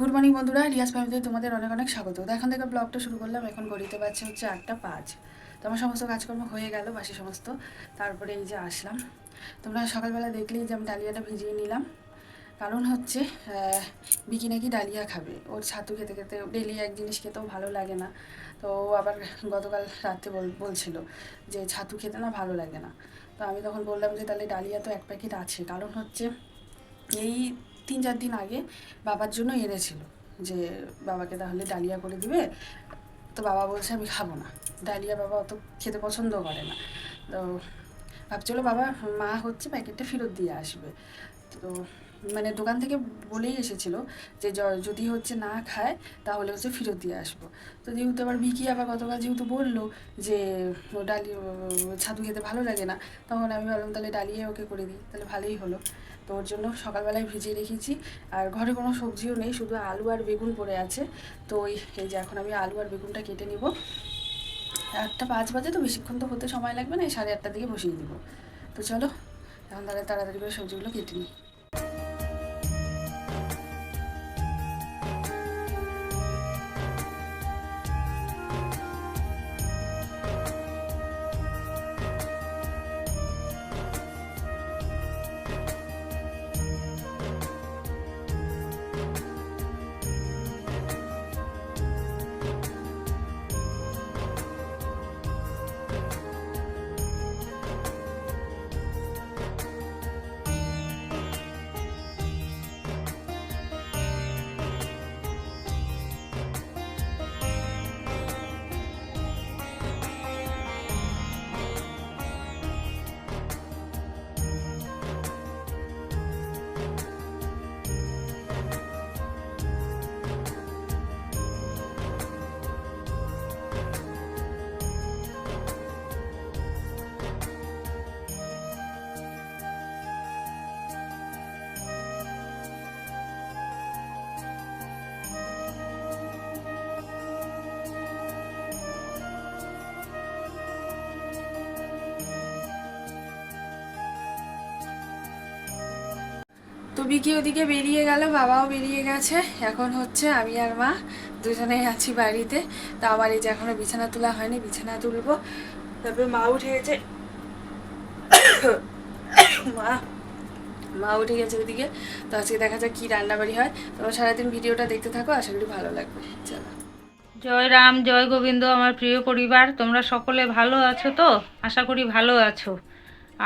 Good morning বন্ধুরা, রিয়াজ ফ্যামিলিতে তোমাদের অনেক অনেক স্বাগত। তো এখন থেকে ব্লগটা শুরু করলাম, এখন গড়িতে পারছে হচ্ছে আটটা পাঁচ। তো আমার সমস্ত কাজকর্ম হয়ে গেল, বাসি সমস্ত। তারপরে এই যে আসলাম। তোমরা সকালবেলা দেখলেই যে আমি ডালিয়াটা ভিজিয়ে নিলাম। কারণ হচ্ছে বিকি নাকি ডালিয়া খাবে। ওর ছাতু খেতে খেতে ডেলি এক জিনিস খেতেও ভালো লাগে না। তো আবার গতকাল বল, বলছিল যে ছাতু খেতে না ভালো লাগে না। তো আমি তখন বললাম যে তাহলে ডালিয়া তো এক প্যাকেট আছে। কারণ হচ্ছে, এই তিন চার দিন আগে বাবার জন্য এনেছিল যে, বাবাকে তাহলে ডালিয়া করে দিবে। তো বাবা বলছে, আমি খাব না। ডালিয়া বাবা অত খেতে পছন্দ করে না। তো ভাবছিল, বাবা, মা হচ্ছে প্যাকেটটা ফেরত দিয়ে আসবে। তো মানে দোকান থেকে বলেই এসেছিল যে যদি হচ্ছে না খায়, তাহলে হচ্ছে ফেরত দিয়ে আসব। তো যেহেতু আবার বিকি আবার গতকাল যেহেতু বলল যে ডালি ছাতু খেতে ভালো লাগে না, তখন আমি ভাবলাম, তাহলে ডালিয়ে ওকে করে দিই। তাহলে ভালোই হলো। তো ওর জন্য সকালবেলায় ভিজিয়ে রেখেছি। আর ঘরে কোনো সবজিও নেই, শুধু আলু আর বেগুন পড়ে আছে। তো ওই, এই যে এখন আমি আলু আর বেগুনটা কেটে নিব। আটটা পাঁচ বাজে তো, বেশিক্ষণ তো হতে সময় লাগবে না, এই সাড়ে আটটার দিকে বসিয়ে দিব। তো চলো, এখন তাহলে তাড়াতাড়ি করে সবজিগুলো কেটে নিই। তো বিকি ওদিকে বেরিয়ে গেল? বাবাও বেরিয়ে গেছে। এখন হচ্ছে আমি আর মা দুজনেই আছি বাড়িতে। তা আমার এই যে এখনও বিছানা তোলা হয়নি, বিছানা তুলবো। তারপরে মা উঠে গেছে। মা মা উঠে গেছে ওদিকে। তো আজকে দেখা যাক কী রান্নাবাড়ি হয়। তোমরা সারাদিন ভিডিওটা দেখতে থাকো, আশা করি ভালো লাগবে। চলো। জয় রাম, জয় গোবিন্দ, আমার প্রিয় পরিবার। তোমরা সকলে ভালো আছো তো? আশা করি ভালো আছো।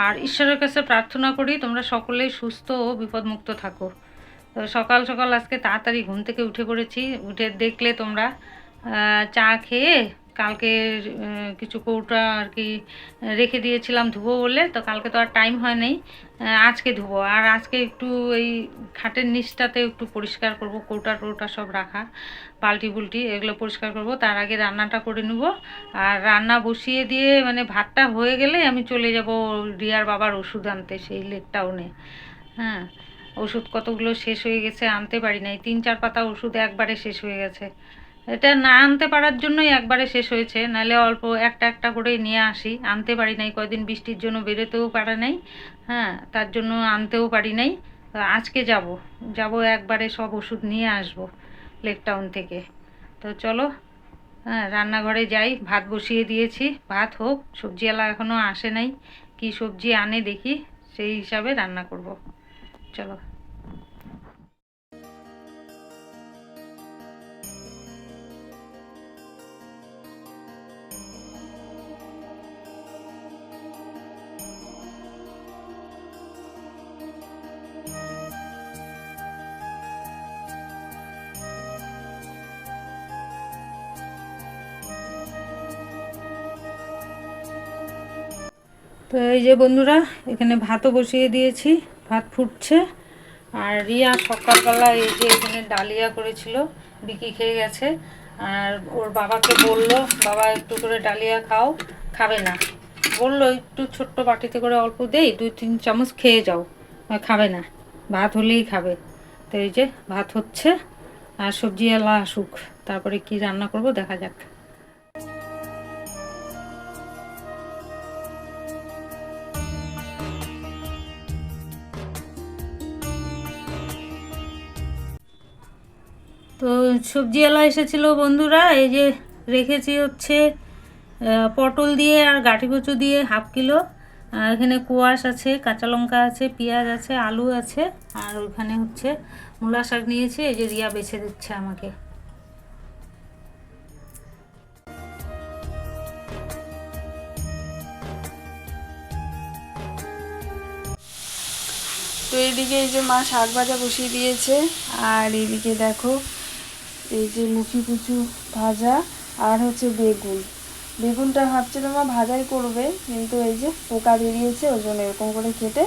আর ঈশ্বরের কাছে প্রার্থনা করি তোমরা সকলেই সুস্থ ও বিপদমুক্ত থাকো। তো সকাল সকাল আজকে তাড়াতাড়ি ঘুম থেকে উঠে পড়েছি। উঠে দেখলে তোমরা চা খেয়ে কালকে কিছু কৌটা আর কি রেখে দিয়েছিলাম ধুবো বলে, তো কালকে তো আর টাইম হয় নাই। আজকে ধুবো। আর আজকে একটু এই খাটের নিচটাতে একটু পরিষ্কার করব, কৌটা টৌটা সব রাখা পাল্টি পুল্টি এগুলো পরিষ্কার করব। তার আগে রান্নাটা করে নেব। আর রান্না বসিয়ে দিয়ে মানে ভাতটা হয়ে গেলে আমি চলে যাব রিয়ার বাবার ওষুধ আনতে, সেই লেক টাউনে। হ্যাঁ ওষুধ কতগুলো শেষ হয়ে গেছে আনতে পারি নাই। তিন চার পাতা ওষুধ একবারে শেষ হয়ে গেছে। এটা না আনতে পারার জন্যই একবারে শেষ হয়েছে। নাহলে অল্প একটা একটা করে নিয়ে আসি। আনতে পারি নাই, কয়দিন বৃষ্টির জন্য বেরোতেও পারা নাই। হ্যাঁ তার জন্য আনতেও পারি নাই। আজকে যাব। যাব একবারে সব ওষুধ নিয়ে আসব লেক টাউন থেকে। তো চলো হ্যাঁ রান্নাঘরে যাই। ভাত বসিয়ে দিয়েছি। ভাত হোক, সবজিওয়ালা এখনও আসে নাই। কি সবজি আনে দেখি, সেই হিসাবে রান্না করব। চলো। তো এই যে বন্ধুরা, এখানে ভাতও বসিয়ে দিয়েছি, ভাত ফুটছে। আর রিয়া সকালবেলা এই যে এখানে ডালিয়া করেছিল, বিকি খেয়ে গেছে। আর ওর বাবাকে বলল, বাবা, একটু করে ডালিয়া খাও, খাবে না। বলল, একটু ছোট্ট বাটিতে করে অল্প দেই, দুই তিন চামচ খেয়ে যাও খাবে না, ভাত হলেই খাবে। তো এই যে ভাত হচ্ছে, আর সবজি সবজিওয়ালা আসুক, তারপরে কি রান্না করব দেখা যাক। সবজিওয়ালা এসেছিল বন্ধুরা, এই যে রেখেছি হচ্ছে পটল দিয়ে আর গাঠি কচু দিয়ে হাফ কিলো। এখানে কুয়াশ আছে, কাঁচা লঙ্কা আছে, পেঁয়াজ আছে, আলু আছে, আর ওখানে হচ্ছে মূলা শাক নিয়েছি, এই যে রিয়া বেছে দিচ্ছে আমাকে। তো এইদিকে এই যে মা শাক ভাজা বসিয়ে দিয়েছে, আর এইদিকে দেখো এই যে মুখি কুচু ভাজা আর হচ্ছে বেগুন। বেগুনটা ভাবছিলাম মা ভাজাই করবে, কিন্তু এই যে পোকা বেরিয়েছে, ওই জন্য এরকম করে কেটে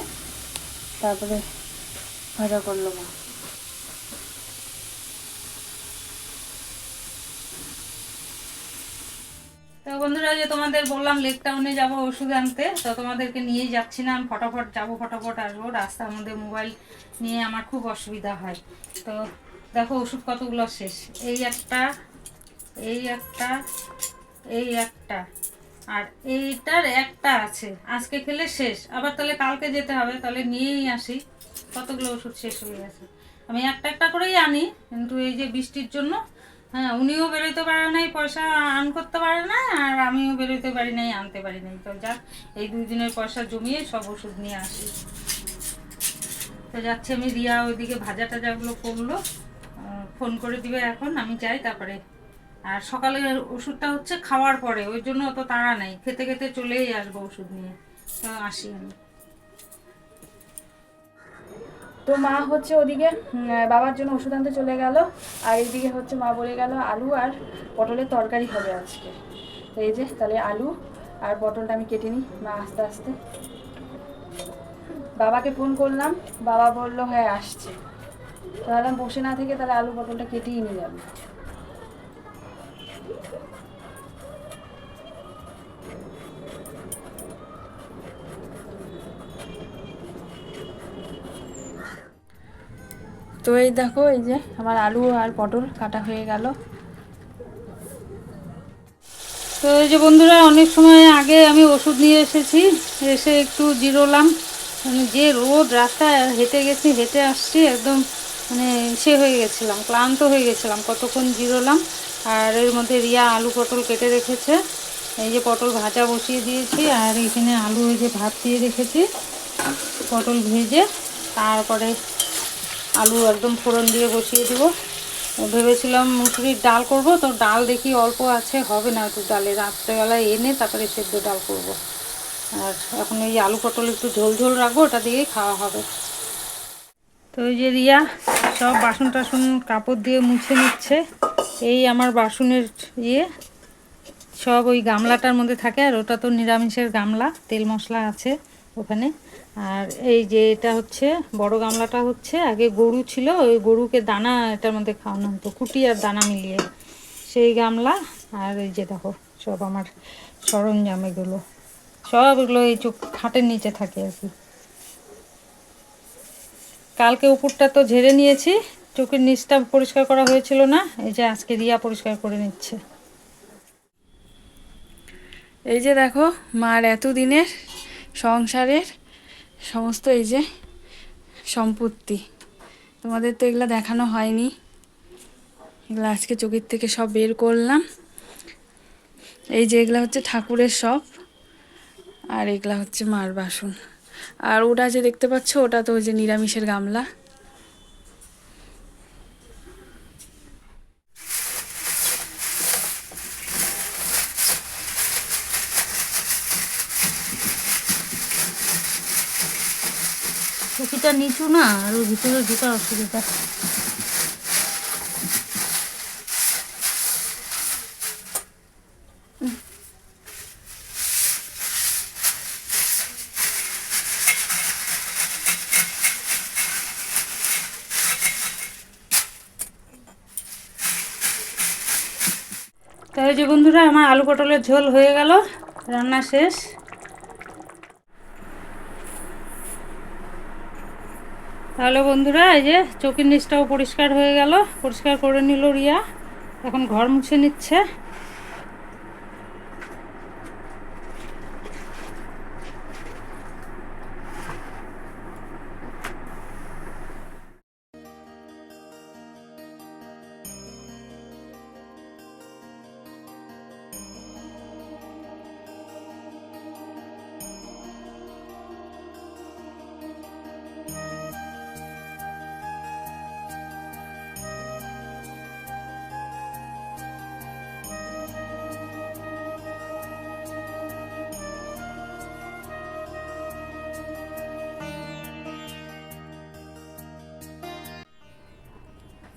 তারপরে ভাজা করল মা। তো বন্ধুরা যে তোমাদের বললাম লেক টাউনে যাব ওষুধ আনতে, তো তোমাদেরকে নিয়েই যাচ্ছি না ফটাফট যাব, ফটাফট আসব। রাস্তার মধ্যে মোবাইল নিয়ে আমার খুব অসুবিধা হয়। তো দেখো ওষুধ কতগুলো শেষ। এই একটা এই একটা এই একটা। আর এইটার একটা আছে। আজকে খেলে শেষ। আবার তাহলে কালকে যেতে হবে। তাহলে নিয়েই আসি। কতগুলো ওষুধ শেষ হয়ে গেছে? আমি একটা একটা করেই আনি। কিন্তু এই যে বৃষ্টির জন্য হ্যাঁ উনিও বেরোতে পারে নাই, পয়সা আর্ন করতে পারে না আর আমিও বেরোতে পারি নাই, আনতে পারি নাই। তো যাক, এই দুই দিনের পয়সা জমিয়ে সব ওষুধ নিয়ে আসি। তো যাচ্ছি আমি রিয়া, ওইদিকে ভাজা টাজাগুলো করল। ফোন করে দিবে এখন, আমি যাই তারপরে। আর সকালে ওষুধটা হচ্ছে খাওয়ার পরে, ওই জন্য অত তাড়া নাই। খেতে খেতে চলেই আসব ওষুধ নিয়ে। তো আসি আমি। তো মা হচ্ছে ওদিকে বাবার জন্য ওষুধ আনতে চলে গেল। আর এইদিকে হচ্ছে মা বলে গেল, আলু আর পটলের তরকারি হবে আজকে। এই যে, তাহলে আলু আর পটলটা আমি কেটে নিই মা আস্তে আস্তে। বাবাকে ফোন করলাম, বাবা বলল হ্যাঁ আসছে। তো ভাবলাম বসে না থেকে তাহলে আলু পটলটা কেটেই নিয়ে যাব। তো এই দেখো, এই যে আমার আলু আর পটল কাটা হয়ে গেল। তো এই যে বন্ধুরা, অনেক সময় আগে আমি ওষুধ নিয়ে এসেছি, এসে একটু জিরোলাম। মানে যে রোদ রাস্তায় হেঁটে গেছি, হেঁটে আসছি, একদম মানে সে হয়ে গেছিলাম, ক্লান্ত হয়ে গেছিলাম, কতক্ষণ জিরোলাম, আর এর মধ্যে রিয়া আলু পটল কেটে রেখেছে। এই যে পটল ভাজা বসিয়ে দিয়েছি, আর এখানে আলু এই যে ভাত দিয়ে রেখেছি, পটল ভেজে, তারপরে আলু একদম ফোড়ন দিয়ে বসিয়ে দিব। ভেবেছিলাম মুসুরির ডাল করব, তো ডাল দেখি অল্প আছে, হবে না, একটু ডালে রাত্রেবেলায় এনে তারপরে সেদ্ধ ডাল করব। আর এখন এই আলু পটল একটু ঝোল ঝোল রাখব, ওটা দিয়েই খাওয়া হবে। তো ওই যে রিয়া সব বাসন টাসন কাপড় দিয়ে মুছে নিচ্ছে। এই আমার বাসনের ইয়ে। সব ওই গামলাটার মধ্যে থাকে, আর ওটা তো নিরামিষের গামলা, তেল মশলা আছে ওখানে। আর এই যে এটা হচ্ছে, বড় গামলাটা হচ্ছে, আগে গরু ছিল, ওই গরুকে দানা এটার মধ্যে খাওয়ানো হতো, কুটি আর দানা মিলিয়ে। সেই গামলা, আর এই যে দেখো, সব আমার সরঞ্জাম এগুলো। সব এগুলো এই চোখ খাটের নিচে থাকে আর কি। কালকে উপরটা তো ঝেড়ে নিয়েছি, চোখের নিচটা পরিষ্কার করা হয়েছিল না, এই যে আজকে রিয়া পরিষ্কার করে নিচ্ছে। এই যে দেখো, মার এতদিনের সংসারের সমস্ত এই যে সম্পত্তি, তোমাদের তো এগুলো দেখানো হয়নি। এগুলো আজকে চোখের থেকে সব বের করলাম। এই যে এগুলো হচ্ছে ঠাকুরের সব, আর এগুলা হচ্ছে মার বাসন। আর ওটা যে দেখতে পাচ্ছ, ওটা তো ওই যে নিরামিষের গামলা। টুকিটা নিচু না? আর ভিতরে ঢোকার অসুবিধা। বন্ধুরা, আমার আলু পটলের ঝোল হয়ে গেল। রান্না শেষ। তাহলে বন্ধুরা, এই যে চোখের নিচটাও পরিষ্কার হয়ে গেল। পরিষ্কার করে নিল রিয়া। এখন ঘর মুছে নিচ্ছে।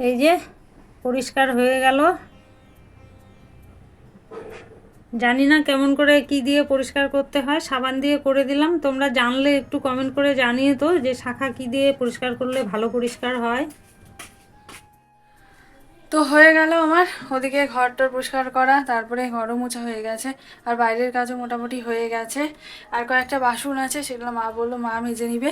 এই যে পরিষ্কার হয়ে গেল। জানি না কেমন করে কি দিয়ে পরিষ্কার করতে হয়, সাবান দিয়ে করে দিলাম। তোমরা জানলে একটু কমেন্ট করে জানিয়ে তো যে শাখা কি দিয়ে পরিষ্কার করলে ভালো পরিষ্কার হয়। তো হয়ে গেল আমার। ওদিকে ঘরটার পরিষ্কার করা, তারপরে ঘরও মোছা হয়ে গেছে। আর বাইরের কাজও মোটামুটি হয়ে গেছে। আর কয়েকটা বাসন আছে, সেগুলো মা বলল মা মেজে নিবে।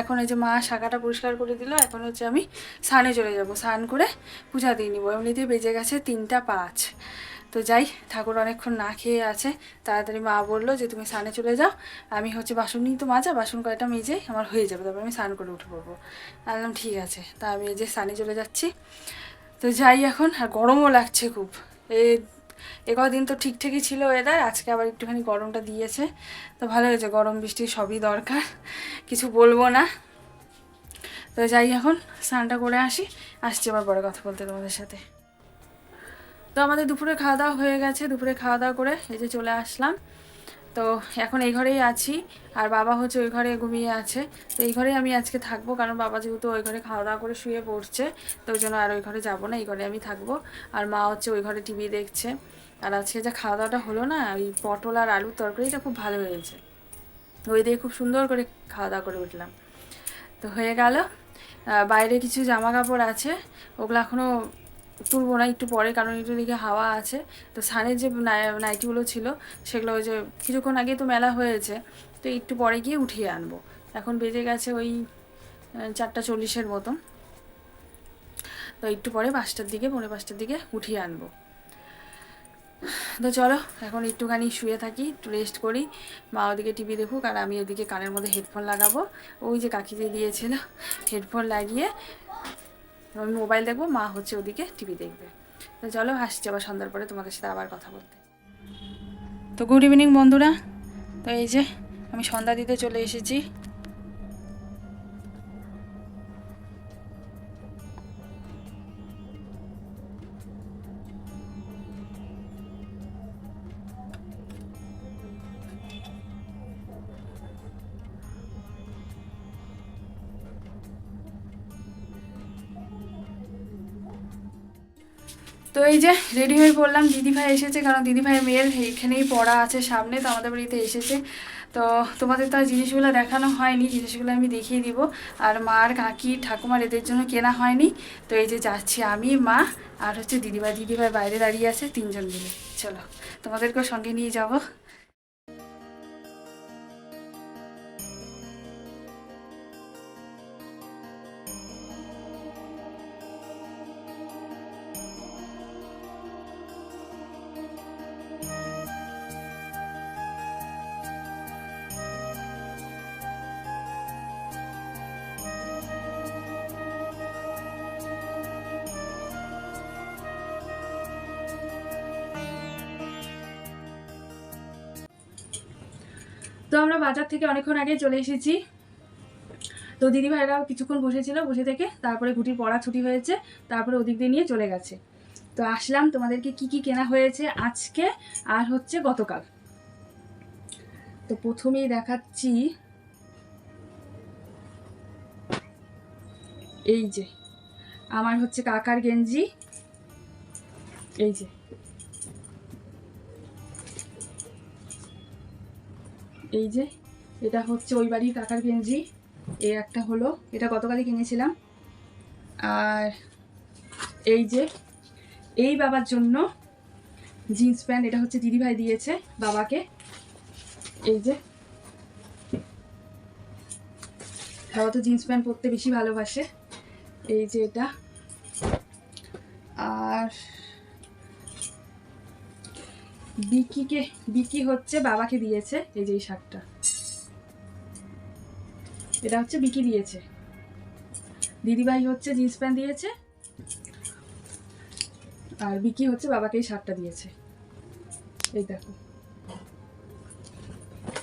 এখন এই যে মা শাখাটা পরিষ্কার করে দিল, এখন হচ্ছে আমি স্নানে চলে যাব। স্নান করে পূজা দিয়ে নিবো। এমনিতে বেজে গেছে তিনটা পাঁচ। তো যাই, ঠাকুর অনেকক্ষণ না খেয়ে আছে। তাড়াতাড়ি মা বলল যে, তুমি স্নানে চলে যাও। আমি হচ্ছে বাসন নিই তো মাজা, বাসন কয়টা মেজে আমার হয়ে যাবে। তারপর আমি স্নান করে উঠে পড়ব। আমি ঠিক আছে। তা আমি এই যে স্নানে চলে যাচ্ছি। তো যাই এখন, আর গরমও লাগছে খুব। এই এ কদিন তো ঠিকঠাকই ছিল ওয়েদার আজকে আবার একটুখানি গরমটা দিয়েছে। তো ভালো হয়েছে, গরম বৃষ্টি সবই দরকার, কিছু বলব না। তো যাই এখন, স্নানটা করে আসি, আসছি আবার পরে কথা বলতে তোমাদের সাথে। তো আমাদের দুপুরে খাওয়া দাওয়া হয়ে গেছে, দুপুরে খাওয়া দাওয়া করে এই যে চলে আসলাম। তো এখন এই ঘরেই আছি। আর বাবা হচ্ছে ওই ঘরে ঘুমিয়ে আছে। তো এই ঘরেই আমি আজকে থাকব, কারণ বাবা যেহেতু ওই ঘরে খাওয়া দাওয়া করে শুয়ে পড়ছে, তো ওই জন্য আর ওই ঘরে যাব না, এই ঘরে আমি থাকব। আর মা হচ্ছে ওই ঘরে টিভি দেখছে। আর আজকে যে খাওয়া দাওয়াটা হলো না, ওই পটল আর আলুর তরকারিটা খুব ভালো হয়েছে। ওই দিয়ে খুব সুন্দর করে খাওয়া দাওয়া করে উঠলাম। তো হয়ে গেল। বাইরে কিছু জামা কাপড় আছে, ওগুলো এখনও তুলবো না একটু পরে, কারণ একটু দিকে হাওয়া আছে। তো সানের যে নাই- নাইটিগুলো ছিল, সেগুলো ওই যে কিছুক্ষণ আগে তো মেলা হয়েছে, তো একটু পরে গিয়ে উঠিয়ে আনব। এখন বেজে গেছে ওই চারটা চল্লিশের মতন। তো একটু পরে পাঁচটার দিকে, পৌনে পাঁচটার দিকে উঠিয়ে আনব। তো চলো, এখন একটুখানি শুয়ে থাকি, একটু রেস্ট করি। মা ওদিকে টিভি দেখুক, আর আমি ওদিকে কানের মধ্যে হেডফোন লাগাবো। ওই যে কাকি যে দিয়েছিল হেডফোন লাগিয়ে আমি মোবাইল দেখব, মা হচ্ছে ওদিকে টিভি দেখবে। তো চলো, আসছি আবার সন্ধ্যার পরে তোমাদের সাথে আবার কথা বলতে। তো গুড ইভিনিং বন্ধুরা। তো এই যে, আমি সন্ধ্যা দিতে চলে এসেছি। তো এই যে রেডি হয়ে পড়লাম দিদিভাই এসেছে কারণ দিদিভাইয়ের মেয়ের এইখানেই পড়া আছে সামনে তো আমাদের বাড়িতে এসেছে। তো তোমাদের তো আর জিনিসগুলো দেখানো হয়নি, জিনিসগুলো আমি দেখিয়ে দিব। আর মার, কাকি, ঠাকুমার এদের জন্য কেনা হয়নি। তো এই যে যাচ্ছি আমি, মা আর হচ্ছে দিদিভাই। দিদিভাই বাইরে দাঁড়িয়ে আছে তিনজন মিলে। চলো, তোমাদেরকেও সঙ্গে নিয়ে যাব। আমরা বাজার থেকে অনেকক্ষণ আগে চলে এসেছি। তো দিদিভাইরাও কিছুক্ষণ বসেছিল, বসে থেকে তারপরে গুটির পড়া ছুটি হয়েছে, তারপরে ওদিক দিয়ে নিয়ে চলে গেছে। তো আসলাম তোমাদেরকে কি কি কেনা হয়েছে আজকে আর হচ্ছে গতকাল। তো প্রথমেই দেখাচ্ছি এই যে, আমার হচ্ছে কাকার গেঞ্জি। এই যে। এই যে, এটা হচ্ছে ওই বাড়ির কাকার গেঞ্জি। এই একটা হলো, এটা গতকালই কিনেছিলাম। আর এই যে, এই বাবার জন্য জিন্স প্যান্ট, এটা হচ্ছে দিদিভাই দিয়েছে বাবাকে। এই যে বাবা তো জিন্স প্যান্ট পরতে বেশি ভালোবাসে। এই যে এটা। আর বিকিকে, বিকি হচ্ছে বাবাকে দিয়েছে, এই যে এই শার্টটা এটা হচ্ছে বিকি দিয়েছে। দিদিভাই হচ্ছে জিন্স প্যান্ট দিয়েছে, আর বিকি হচ্ছে বাবাকে এই শার্টটা দিয়েছে। এই দেখো।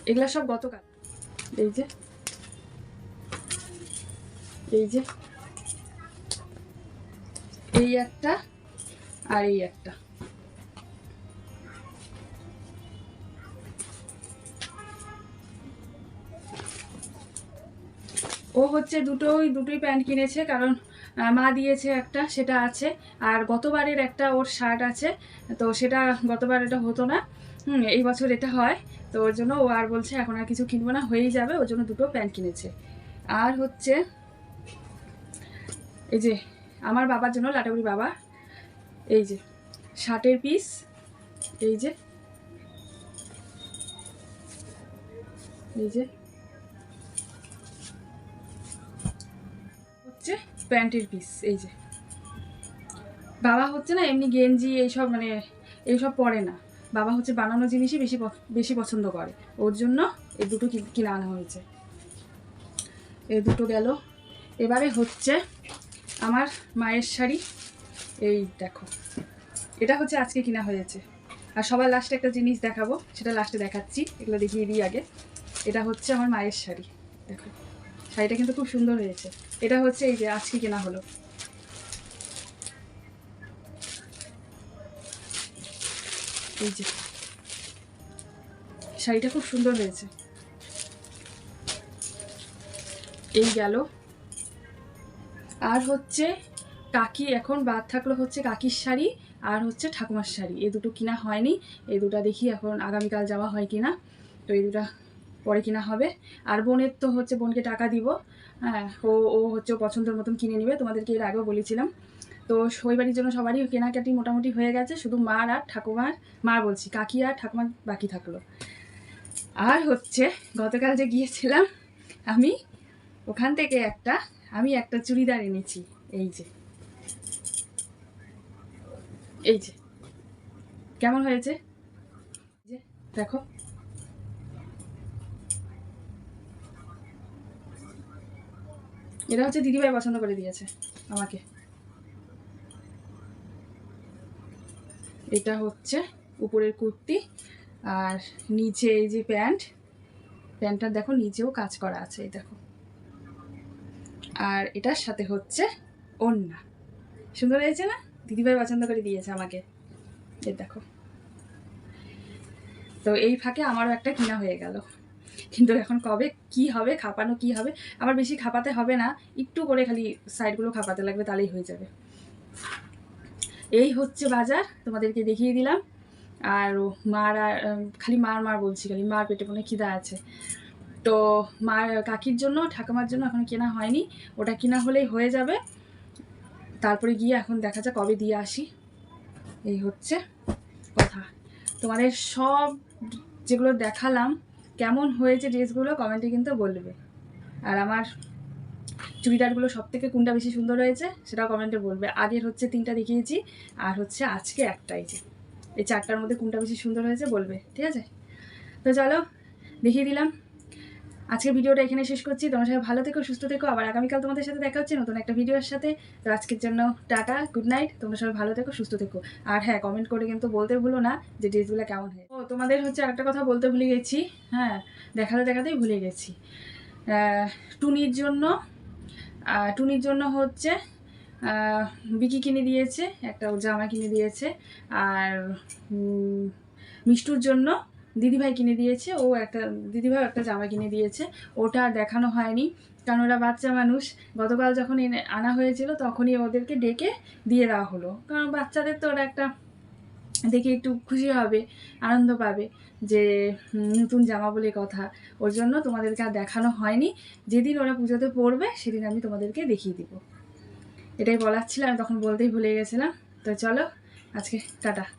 এগুলা সব গতকাল। এই যে। এই যে। এই একটা আর এই একটা। ও হচ্ছে দুটোই দুটোই প্যান্ট কিনেছে, কারণ মা দিয়েছে একটা, সেটা আছে। আর গতবারের একটা ওর শার্ট আছে, তো সেটা গতবার এটা হতো না। হুম, এই বছর এটা হয়, তো ওর জন্য ও আর বলছে, এখন আর কিছু কিনবো না, হয়েই যাবে। ওর জন্য দুটো প্যান্ট কিনেছে। আর হচ্ছে, এই যে, আমার বাবার জন্য লাটাগুড়ি বাবা, এই যে, শার্টের পিস, এই যে এই যে প্যান্টের পিস এই যে। বাবা হচ্ছে না এমনি গেঞ্জি, এইসব মানে এইসব পরে না। বাবা হচ্ছে বানানো জিনিসই বেশি বেশি পছন্দ করে। ওর জন্য এই দুটো কিনে আনা হয়েছে। এই দুটো গেল। এবারে হচ্ছে আমার মায়ের শাড়ি। এই দেখো। এটা হচ্ছে আজকে কিনা হয়েছে। আর সবার লাস্টে একটা জিনিস দেখাবো, সেটা লাস্টে দেখাচ্ছি। এগুলো দেখিয়ে দিই আগে। এটা হচ্ছে আমার মায়ের শাড়ি। দেখো। শাড়িটা কিন্তু খুব সুন্দর হয়েছে। এটা হচ্ছে এই যে আজকে কেনা হলো। এই যে। শাড়িটা খুব সুন্দর হয়েছে। এই গেল। আর হচ্ছে কাকি এখন বাদ থাকল হচ্ছে কাকির শাড়ি আর হচ্ছে ঠাকুমার শাড়ি। এই দুটো কিনা হয়নি। এই দুটো দেখি এখন আগামীকাল যাওয়া হয় কিনা। তো এই দুটো পরে কিনা হবে। আর বোনের তো হচ্ছে বোনকে টাকা দিব। হ্যাঁ ও ও হচ্ছে পছন্দের মতন কিনে নেবে, তোমাদেরকে এর আগেও বলেছিলাম। তো সই বাড়ির জন্য সবারই কেনাকাটি মোটামুটি হয়ে গেছে, শুধু মার আর ঠাকুমার মা বলছি, কাকি আর ঠাকুমার বাকি থাকল। আর হচ্ছে, গতকাল যে গিয়েছিলাম, আমি ওখান থেকে একটা, আমি একটা চুড়িদার এনেছি, এই যে। এই যে। কেমন হয়েছে? যে, দেখো। এটা হচ্ছে দিদিভাই পছন্দ করে দিয়েছে আমাকে। এটা হচ্ছে উপরের কুর্তি আর নিচে এই যে প্যান্ট, প্যান্টটা দেখো নিচেও কাজ করা আছে, এই দেখো। আর এটার সাথে হচ্ছে ওড়না। সুন্দর হয়েছে না? দিদিভাই পছন্দ করে দিয়েছে আমাকে। এই দেখো। তো এই ফাঁকে আমারও একটা কিনা হয়ে গেল। কিন্তু এখন কবে কি হবে, খাপানো কি হবে আমার বেশি খাপাতে হবে না, একটু করে খালি সাইডগুলো খাপাতে লাগবে তাহলেই হয়ে যাবে। এই হচ্ছে বাজার, তোমাদেরকে দেখিয়ে দিলাম। আর মার আর খালি মার মার বলছি, খালি মার পেটে মনে খিদা আছে। তো মার কাকির জন্য, ঠাকুমার জন্য এখন কেনা হয়নি, ওটা কেনা হলেই হয়ে যাবে। তারপরে গিয়ে এখন দেখা যাক কবে দিয়ে আসি। এই হচ্ছে কথা। তোমাদের সব যেগুলো দেখালাম কেমন হয়েছে ড্রেসগুলো কমেন্টে কিন্তু বলবে। আর আমার চুড়িদারগুলো সব থেকে কোনটা বেশি সুন্দর হয়েছে সেটাও কমেন্টে বলবে। আগের হচ্ছে তিনটা দেখিয়েছি, আর হচ্ছে আজকে একটাই যে। এই চারটার মধ্যে কোনটা বেশি সুন্দর হয়েছে বলবে, ঠিক আছে? তো চলো, দেখিয়ে দিলাম। আজকের ভিডিওটা এখানে শেষ করছি। তোমার সাথে ভালো থেকো, সুস্থ থেকো। আবার আগামীকাল তোমাদের সাথে দেখা হচ্ছে নতুন একটা ভিডিওর সাথে। তো আজকের জন্য টাটা গুড নাইট তোমরা সবাই ভালো থেকো, সুস্থ থেকো। আর হ্যাঁ কমেন্ট করে কিন্তু বলতে ভুলো না যে ড্রেসগুলো কেমন হয়। ও, তোমাদের হচ্ছে আরেকটা কথা বলতে ভুলে গেছি। হ্যাঁ দেখাতে দেখাতেই ভুলে গেছি। টুনির জন্য টুনির জন্য হচ্ছে বিকি কিনে দিয়েছে, একটা জামা কিনে দিয়েছে। আর মিষ্টুর জন্য দিদিভাই কিনে দিয়েছে, ও একটা, দিদিভাই একটা জামা কিনে দিয়েছে, ওটা দেখানো হয়নি, কারণ ওরা বাচ্চা মানুষ। গতকাল যখন এনে আনা হয়েছিল, তখনই ওদেরকে ডেকে দিয়ে দেওয়া হলো। কারণ বাচ্চাদের তো ওরা একটা দেখে একটু খুশি হবে, আনন্দ পাবে যে নতুন জামা বলে কথা। ওর জন্য তোমাদেরকে আর দেখানো হয়নি। যেদিন ওরা পুজোতে পড়বে, সেদিন আমি তোমাদেরকে দেখিয়ে দিব। এটাই বলার ছিল, আমি তখন বলতেই ভুলে গেছিলাম। তো চলো, আজকে টাটা।